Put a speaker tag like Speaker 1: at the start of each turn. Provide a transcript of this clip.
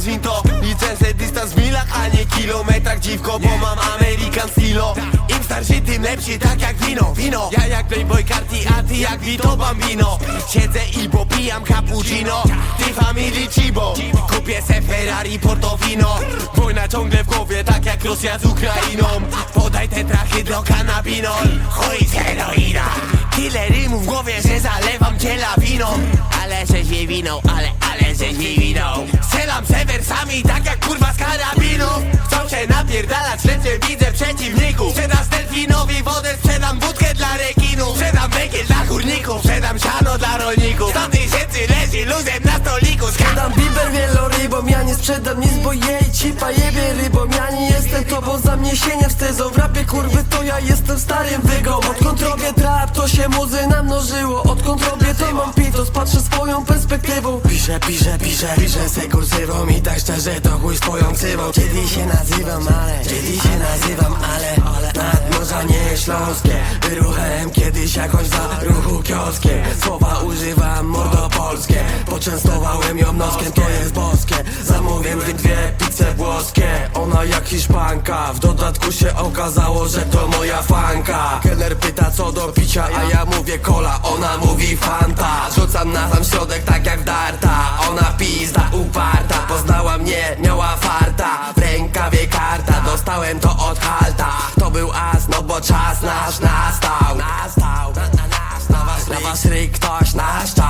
Speaker 1: zwin to Liczę se dystans w milach, a nie kilometrach Dziwko, bo mam American Stilo Im starszy, tym lepszy, tak jak wino, wino. Ja jak Playboy Carti, a ty jak Vito Bambino. Siedzę i popijam cappuccino. Ty family Chibo. Kupię se Ferrari Portofino. Wojna ciągle w głowie, tak jak Rosja z Ukrainą. Podaj te trachy do kanabinol Chuj z heroina. Tyle rymów w głowie, że zalewam cię lawiną. Ale żeś je winą, ale, ale żeś je winą lecz nie widzę przeciwników Sprzedam delfinowi wodę, sprzedam wódkę dla rekinów Sprzedam węgiel dla górników, sprzedam siano dla rolników. 100 tysięcy leży luzem na stoliku. Skadam
Speaker 2: Dam biber wielorybom, ja nie sprzedam nic, bo jej cipa jebie rybom. Ja nie jestem tobą, za mnie się nie wstydzą. W rapie kurwy to ja jestem starym wygą. Odkąd robię trap, to się muzy namnożyło. Odkąd robię to mam pitos, patrzę swoją perspektywą Piszę, piszę, piszę, piszę se kursywą I tak szczerze to chuj swoją ksywą. Kiedy się nazywam, ale, kiedy się nazywam, ale Nadmorza nie śląskie Wyruchałem kiedyś jakąś za ruchu kioskie. Słowa używam mordopolskie Poczęstowałem ją noskiem, to jest boskie. Zamówiłem dwie- pizze włoskie. Ona jak hiszpanka. W dodatku się okazało, że to moja fanka. Kelner pyta co do picia, a ja mówię cola Ona mówi fanta. Rzucam na sam środek To od halta To był as, no bo czas nasz nastał Nastał, na, na, na, na, na, na, na,